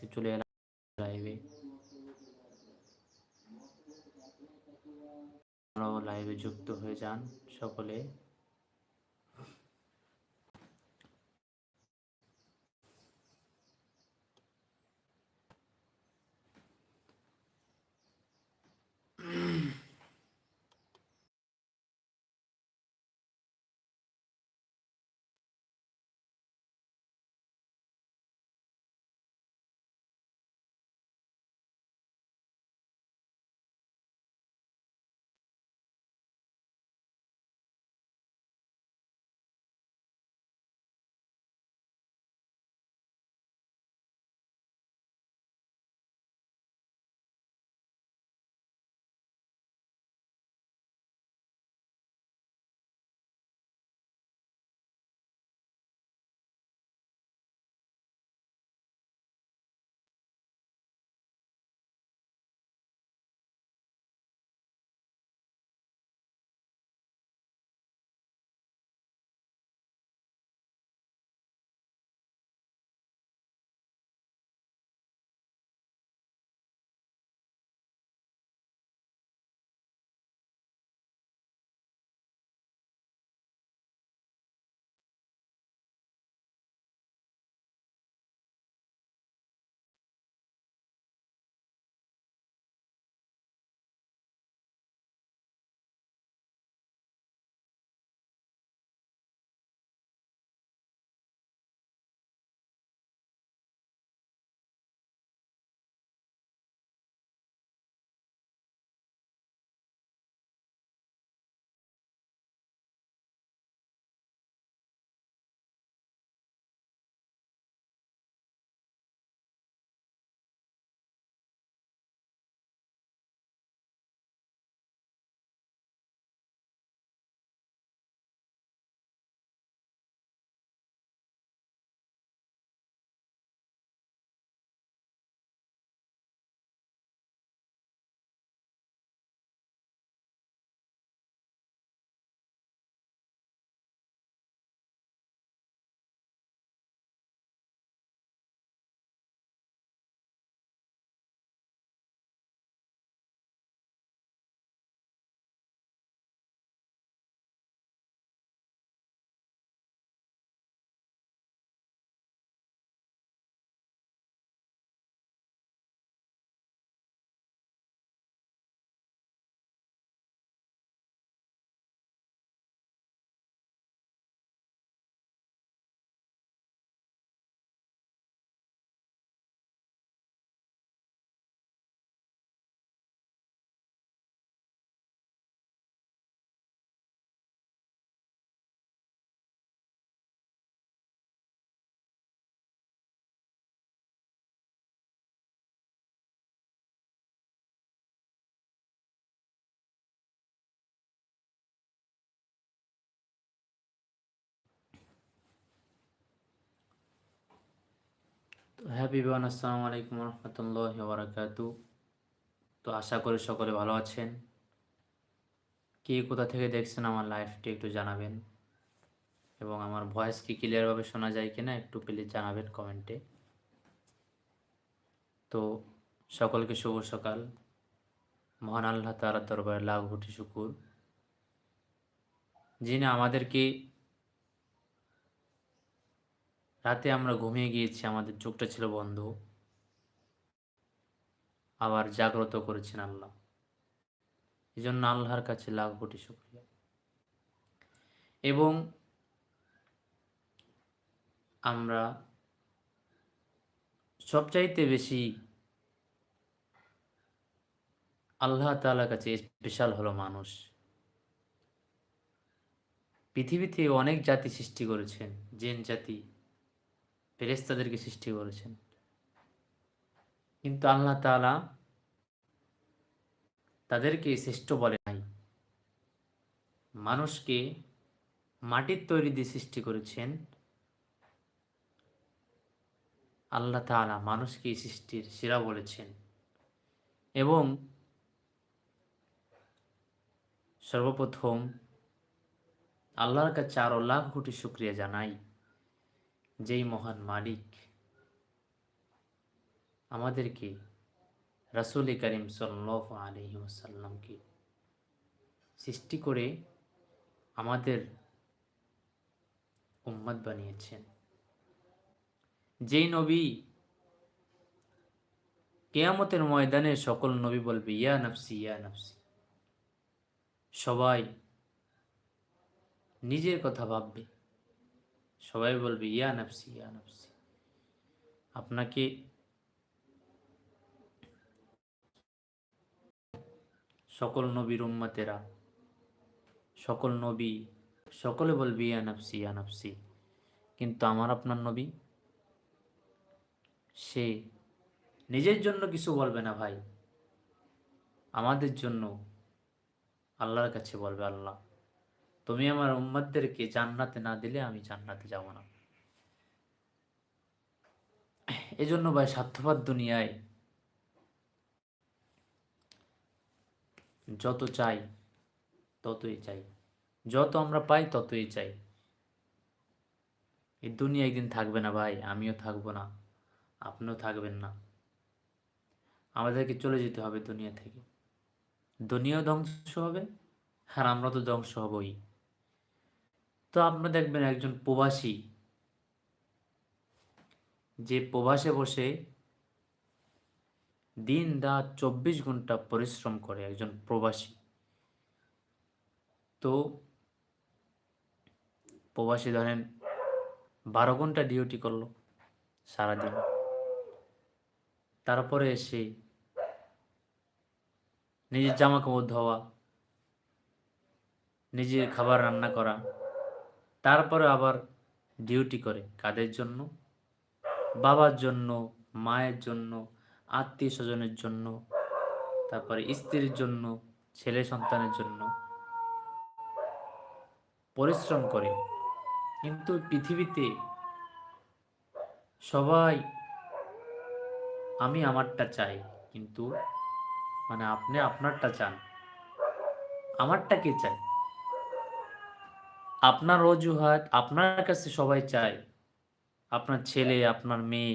আজকে চলে এলাম লাইভে লাইভে যুক্ত হয়ে যান সকলে। তো হ্যাপি বিওয়ান আসসালামু আলাইকুম রহমতুল্লাহ বারাকাতু তো আশা করি সকলে ভালো আছেন। কে কোথা থেকে দেখছেন আমার লাইফটি একটু জানাবেন। এবং আমার ভয়েস কি ক্লিয়ারভাবে শোনা যায় কিনা একটু প্লিজ জানাবেন কমেন্টে। তো সকলকে শুভ সকাল। মহান আল্লাহ তালার দরবারে লাভ ঘটি শুকুর। যিনি আমাদেরকে রাতে আমরা ঘুমিয়ে গিয়েছি, আমাদের চোখটা ছিল বন্ধ। আবার জাগ্রত করেছেন আল্লাহ। এই জন্য আল্লাহর কাছে লাখ কোটি শুক্রিয়া। এবং আমরা সবচাইতে বেশি আল্লাহ তালার কাছে স্পেশাল হলো মানুষ। পৃথিবীতে অনেক জাতি সৃষ্টি করেছেন, জেন জাতি। ফেরেস্তাদেরকে সৃষ্টি করেছেন। কিন্তু আল্লাহ তালা তাদেরকে শ্রেষ্ঠ বলে নাই। মানুষকে মাটির তৈরি দিয়ে সৃষ্টি করেছেন। আল্লাহ তালা মানুষকে সৃষ্টির সেরা বলেছেন। এবং সর্বপ্রথম আল্লাহর কাছে আরও লাখ কোটি শুক্রিয়া জানাই। যেই মহান মালিক আমাদেরকে রাসুল করিম সাল্লাহ আলহি ওসাল্লামকে সৃষ্টি করে আমাদের উম্মত বানিয়েছেন। যেই নবী কেয়ামতের ময়দানে সকল নবী বলবে, ইয়া নফসি ইয়া নফসি। সবাই নিজের কথা ভাববে। সবাই বলবে, ইয়া নফসি ইয়া নফসি। আপনাকে সকল নবীর উম্মতেরা, সকল নবী, সকলে বলবি, ইয়া নফসি ইয়া নফসি। কিন্তু আমার আপনার নবী, সে নিজের জন্য কিছু বলবে না ভাই। আমাদের জন্য আল্লাহর কাছে বলবে আল্লাহ। তুমি আমার উম্মাদদেরকে জান্নাতে না দিলে আমি জান্নাতে যাব না। এজন্য ভাই স্বার্থপর দুনিয়ায় যত চাই ততই চাই। যত আমরা পাই ততই চাই। এই দুনিয়া একদিন থাকবে না ভাই, আমিও থাকব না, আপনিও থাকবেন না। আমাদেরকে চলে যেতে হবে দুনিয়া থেকে। দুনিয়াও ধ্বংস হবে আর আমরা তো ধ্বংস হবই। তো আপনারা দেখবেন একজন প্রবাসী যে প্রবাসে বসে দিন রাত চব্বিশ ঘণ্টা পরিশ্রম করে একজন প্রবাসী। তো প্রবাসী ধরেন বারো ঘণ্টা ডিউটি করল সারাদিন। তারপরে এসে নিজের জামা কাপড় ধোয়া, নিজের খাবার রান্না করা তারপরে আবার ডিউটি করে কাদের জন্য? বাবার জন্য, মায়ের জন্য, আত্মীয় স্বজনের জন্য, তারপরে স্ত্রীর জন্য, ছেলে সন্তানের জন্য। পরিশ্রম করে। কিন্তু পৃথিবীতে সবাই আমি আমারটা চাই, কিন্তু মানে আপনি আপনারটা চান। আমারটা কে চাই আপনার অজুহাত আপনার কাছে সবাই চায়। আপনার ছেলে আপনার মেয়ে।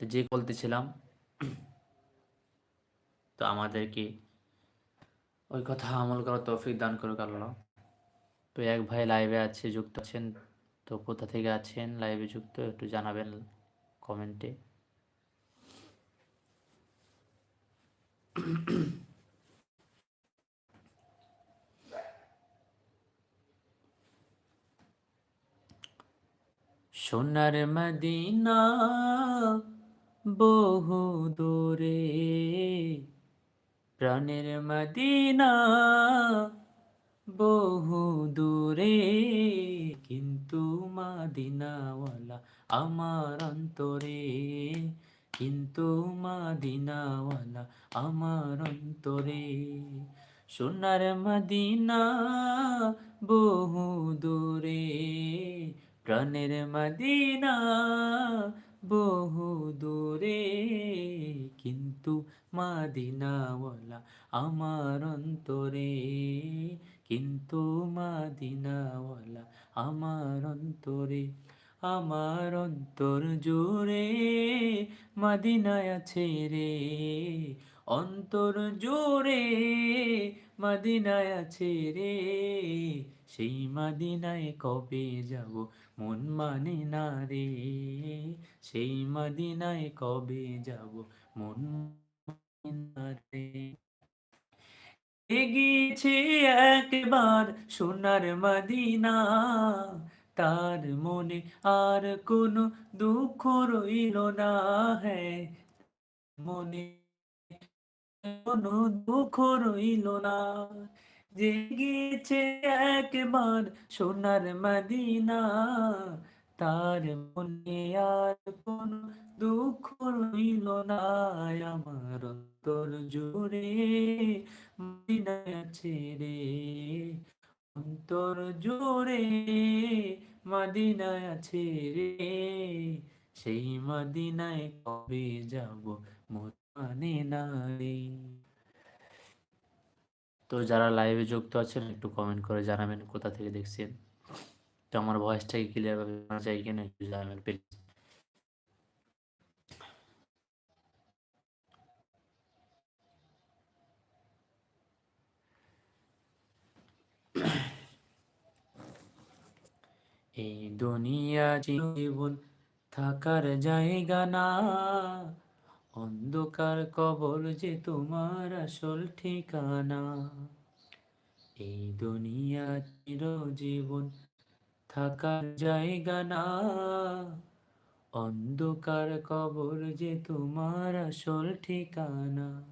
যে বলতেছিলাম তো আমাদেরকে ওই কথা আমল করার তৌফিক দান করুক আল্লাহ। তো এক ভাই লাইভে আছে, যুক্ত আছেন। তো কোথা থেকে আছেন? লাইভে যুক্ত, একটু জানাবেন কমেন্টে সোনার মদিনা বহু দূরে প্রাণের মদিনা বহু দূরে, কিন্তু মাদিনাওয়ালা আমার অন্তরে, কিন্তু মাদিনাওয়ালা আমার অন্তরে। সোনার মদিনা বহু দূরে, প্রাণের মদিনা বহু দূরে কিন্তু মাদিনাওয়ালা আমার অন্তরে। কিন্তু মাদিনাওয়ালা আমার অন্তরে, আমার অন্তর জোরে মাদিনায় আছে রে। অন্তর জোরে মাদিনায় আছে রে। সেই মাদিনায় কবে যাব? মন মানে না রে সেই মাদিনায় কবে যাব? মন মানে না রে গিয়েছে একবার সোনার মদিনা, তার মনে আর কোনো দুঃখ রইল না হ্যাঁ মনে কোনো দুঃখ রইল না। জেগেছে একবার সোনার মদিনা। তার মনে আর কোন দুঃখ রইল না। আমার অন্তর জুড়ে, মদিনা আছে রে। অন্তর জোরে মাদিনায় আছে রে। সেই মাদিনায় কবে যাব মোর মানে না তো যারা লাইভে যুক্ত আছেন, একটু কমেন্ট করে জানাবেন কোথা থেকে দেখছেন। তো আমার ভয়েসটাকে ক্লিয়ারভাবে শোনা যায় কিনা একটু জানাবেন প্লিজ এই দুনিয়া জীবন থাকার জায়গা না। অন্ধকার কবর যে তোমার আসল ঠিকানা। এই দুনিয়া চির জীবন থাকার জায়গা না। অন্ধকার কবর যে তোমার আসল ঠিকানা।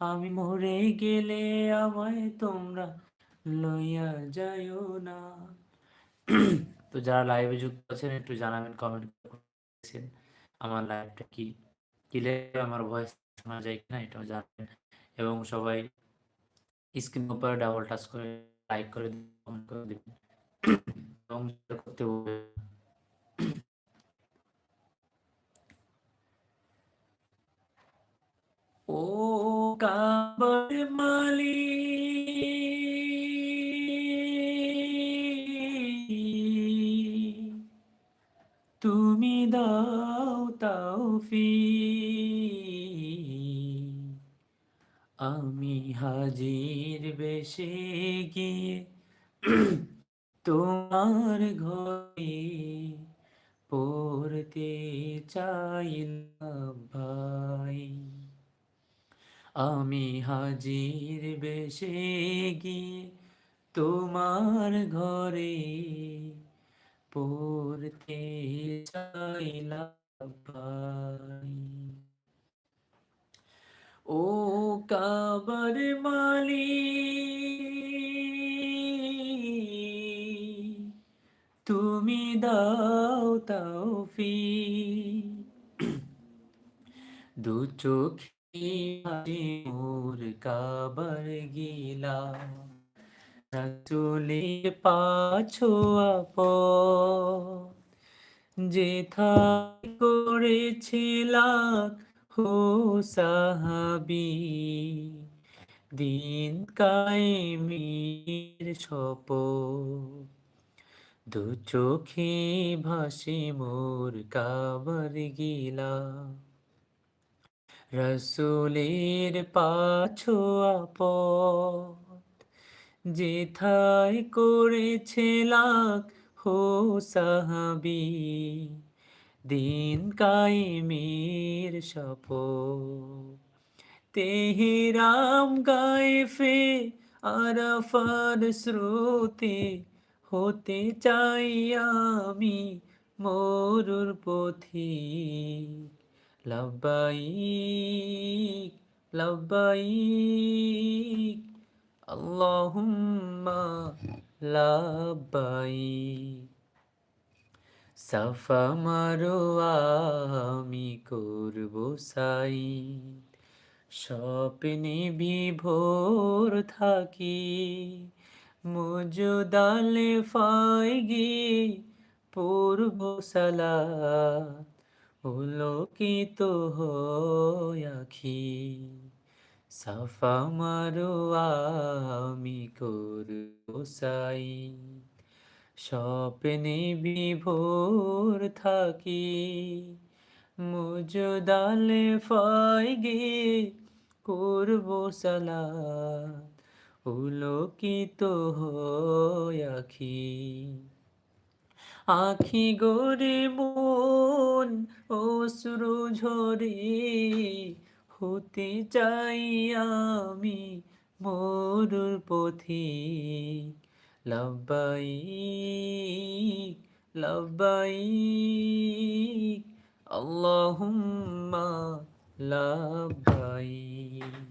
আমি মরে গেলে আমায় তোমরা লইয়া যাইও না। তো যারা লাইভে যুক্ত আছেন একটু জানাবেন কমেন্ট আমার লাইভটা কি? ক্লিয়ার আমার ভয়েস শোনা যায় কিনা এটাও জানাবেন এবং সবাই স্ক্রিন উপরে ডাবল টাচ করে লাইক করে দিবেন এবং করতে ও কাবার মালিক, তুমি দাও তাওফি আমি হাজির বেশে গিয়ে তোমার ঘরে পড়তে চাইলাম ভাই। আমি হাজির বেশে গিয়ে তোমার ঘরে পড়তে চাইলাম ও কাবার মালি তুমি দাও তাওফি দু চোখে মোর কাবার গিলা চলে পাছো আপ যেথায় করেছিলাম হো সাহাবি, দিন কায়েমির সপ দু চোখে ভাসে মোর কাবার গিলা। রসুলের পাছো আপদ, যেথায় করেছিলাম হো সাহাবি দিন কায়েমের সপ তেহেরাম গায়েফে আরাফার স্রোতে হতে চাই আমি মরুর পথিক লব্বাইক লব্বাইক আল্লাহুম্মা লব্বাইক সাফা মারোয়া আমি করব সাই স্বপ্নে বিভোর থাকি, মুজুদালে ফাইগি, পূর্ব সালা উলোকিত হয়াখি সাফা মারোয়া আমি করব সাই। স্বপ্নে বিভোর থাকি, মুজদালে ফাইগে করব সালাত উলোকিত হয়াখি আখি। গরে মন, অশ্রু ঝরে হতে চাই আমি মরুর পথিক লব্বাইক লব্বাইক আল্লাহুম্মা লব্বাইক।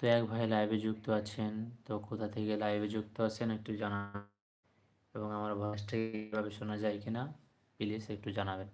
তো এক ভাই লাইভে যুক্ত আছেন। তো কোথা থেকে লাইভে যুক্ত আছেন একটু জানান। এবং আমার ভয়েসটা কীভাবে শোনা যায় কিনা প্লিজ একটু জানাবেন।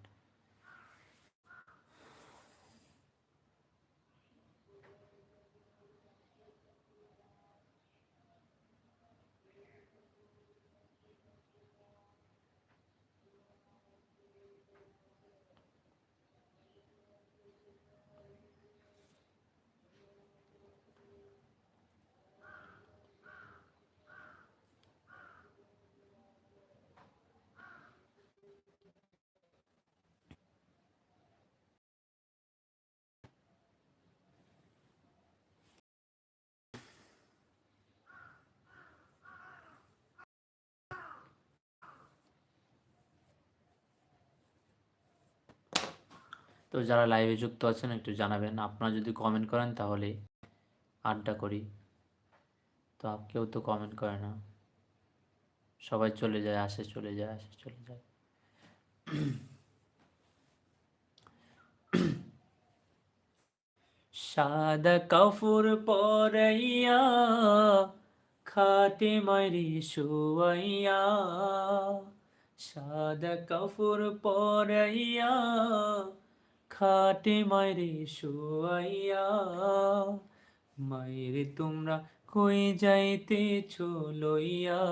তো যারা লাইভে যুক্ত আছেন একটু জানাবেন। আপনারা যদি কমেন্ট করেন তাহলে আড্ডা করি। তো কেউ তো কমেন্ট করে না। সবাই চলে যায়, আসে, চলে যায়, আসে, চলে যায়। সাদা কাফুর পরাইয়া, খাটে মারি শুয়াইয়া, সাদা কাফুর পরাইয়া খাটে মারি শুয়াইয়া মায়ের তোমরা কই যাইতে লইয়া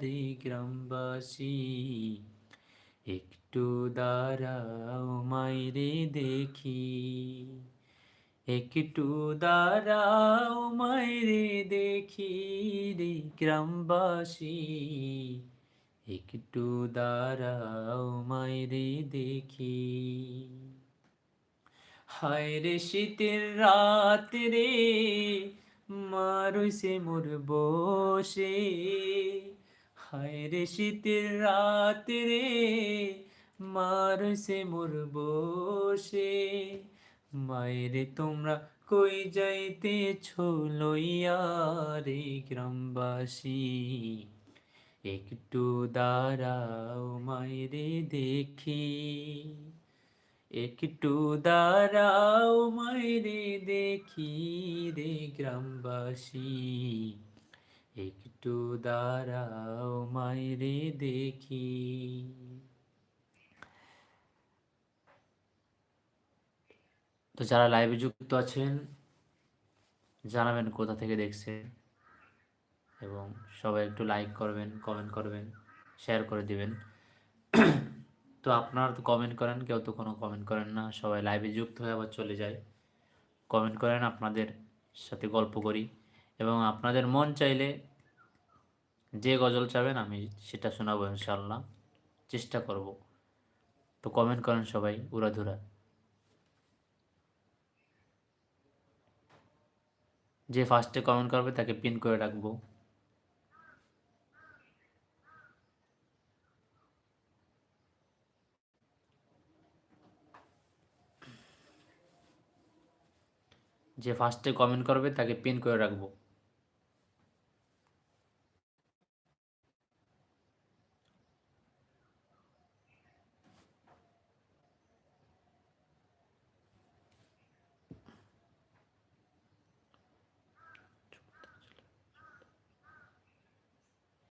রে গ্রামবাসী। একটু দাঁড়াও মাইরে দেখি, একটু দাঁড়াও মাইরে দেখি রে গ্রামবাসী। একটু দাঁড়াও মাইরে দেখি। হায় রে শীতের রাত রে মারুসে মোর বসে। হায় রে শীতের রাত রে মারুইছে মোর বসে। মায়েরে তোমরা কই যাইতে লইয়া রে গ্রামবাসী? একটু দাঁড়াও মায়েরে দেখি। একটু দাঁড়াও মায়েরে দেখি রে গ্রামবাসী। একটু দাঁড়াও মায়েরে দেখি। তো যারা লাইভে যুক্ত আছেন, জানাবেন কোথা থেকে দেখছেন এবং সবাই একটু লাইক করবেন কমেন্ট করবেন শেয়ার করে দিবেন। তো আপনারা তো কমেন্ট করেন, কেউ তো কোনো কমেন্ট করেন না। সবাই লাইভে যুক্ত হয়ে আবার চলে যায়। কমেন্ট করেন, আপনাদের সাথে গল্প করি। এবং আপনাদের মন চাইলে যে গজল চাবেন, আমি সেটা শোনাবো ইনশাল্লাহ চেষ্টা করব। তো কমেন্ট করেন সবাই, উড়াধুরা। যে ফার্স্টে কমেন্ট করবে, তাকে পিন করে রাখব। যে ফার্স্টে কমেন্ট করবে তাকে পিন করে রাখব।